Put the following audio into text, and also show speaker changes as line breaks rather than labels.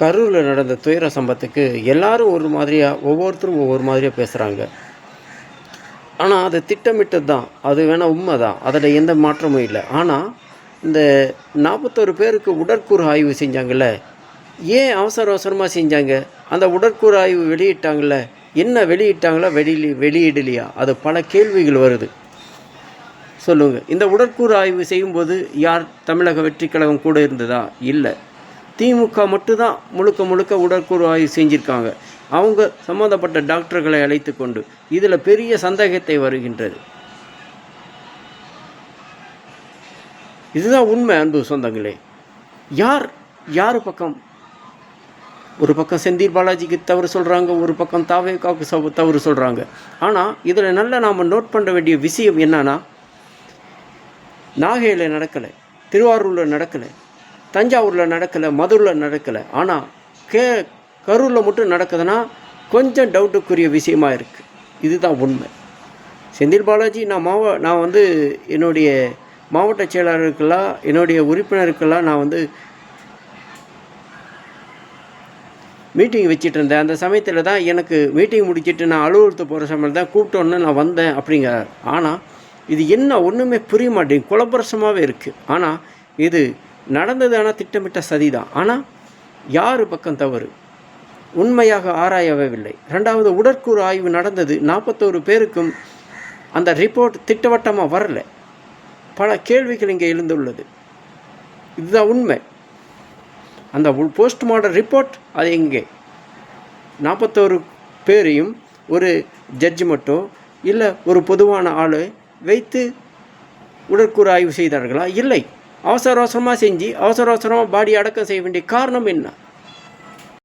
கரூரில் நடந்த துயர சம்பத்துக்கு எல்லாரும் ஒரு மாதிரியாக ஒவ்வொருத்தரும் ஒவ்வொரு மாதிரியாக பேசுகிறாங்க ஆனால் அது திட்டமிட்டது தான் அது வேணால் உண்மை தான் அதில் எந்த மாற்றமும் இல்லை. ஆனால் இந்த நாற்பத்தோரு பேருக்கு உடற்கூறு ஆய்வு செஞ்சாங்கல்ல? ஏன் அவசர அவசரமாக செஞ்சாங்க? அந்த உடற்கூறு ஆய்வு வெளியிட்டாங்கள்ல என்ன வெளியிட்டாங்களா? வெளியில் வெளியிடலையா? அது பல கேள்விகள் வருது. சொல்லுங்கள் இந்த உடற்கூறு ஆய்வு செய்யும்போது யார் தமிழக வெற்றி கழகம் கூட இருந்ததா? இல்லை. திமுக மட்டும்தான் முழுக்க முழுக்க உடற்கூறு ஆய்வு செஞ்சுருக்காங்க. அவங்க சம்மந்தப்பட்ட டாக்டர்களை அழைத்து கொண்டு இதில் பெரிய சந்தேகத்தை வருகின்றது. இதுதான் உண்மை அன்பு சொந்தங்களே. யார் யார் பக்கம்? ஒரு பக்கம் செந்தில் பாலாஜிக்கு தவறு சொல்கிறாங்க ஒரு பக்கம் தாவேக்காவுக்கு சவ தவறு சொல்கிறாங்க ஆனால் இதில் நல்லா நாம் நோட் பண்ண வேண்டிய விஷயம் என்னன்னா நாகையில் நடக்கலை திருவாரூரில் நடக்கலை. தஞ்சாவூரில் நடக்கலை மதுரில் நடக்கலை. ஆனால் கே கரூரில் மட்டும் நடக்குதுன்னா கொஞ்சம் டவுட்டுக்குரிய விஷயமா இருக்குது இதுதான் உண்மை. செந்தில் பாலாஜி நான் மாவ நான் வந்து என்னுடைய மாவட்ட செயலாளருக்கெல்லாம் என்னுடைய உறுப்பினருக்கெல்லாம் நான் வந்து மீட்டிங் வச்சுட்டு இருந்தேன். அந்த சமயத்தில் தான் எனக்கு மீட்டிங் முடிச்சிட்டு நான் அலுவலகத்துக்கு போகிற சமயத்தில் தான் கூப்பிட்டோன்னு நான் வந்தேன் அப்படிங்கிறார். ஆனால் இது என்ன ஒன்றுமே புரிய மாட்டேங்குது. குலப்பரசமாகவே இருக்குது ஆனால் இது நடந்தது ஆனால் திட்டமிட்ட சதி தான் ஆனால் யார் பக்கம் தவறு? உண்மையாக ஆராயவில்லை. ரெண்டாவது உடற்கூறு ஆய்வு நடந்தது. நாற்பத்தோரு பேருக்கும் அந்த ரிப்போர்ட் திட்டவட்டமாக வரல. பல கேள்விகள் இங்கே எழுந்துள்ளது. இதுதான் உண்மை. அந்த போஸ்ட்மார்ட்டம் ரிப்போர்ட் அது எங்கே? நாற்பத்தோரு பேரையும் ஒரு ஜட்ஜு மட்டும் இல்லை ஒரு பொதுவான ஆள் வைத்து உடற்கூறு ஆய்வு செய்தார்களா? இல்லை. அவசர அவசரமாக செஞ்சு அவசர அவசரமாக பாடி அடக்கம் செய்ய வேண்டிய காரணம் என்ன?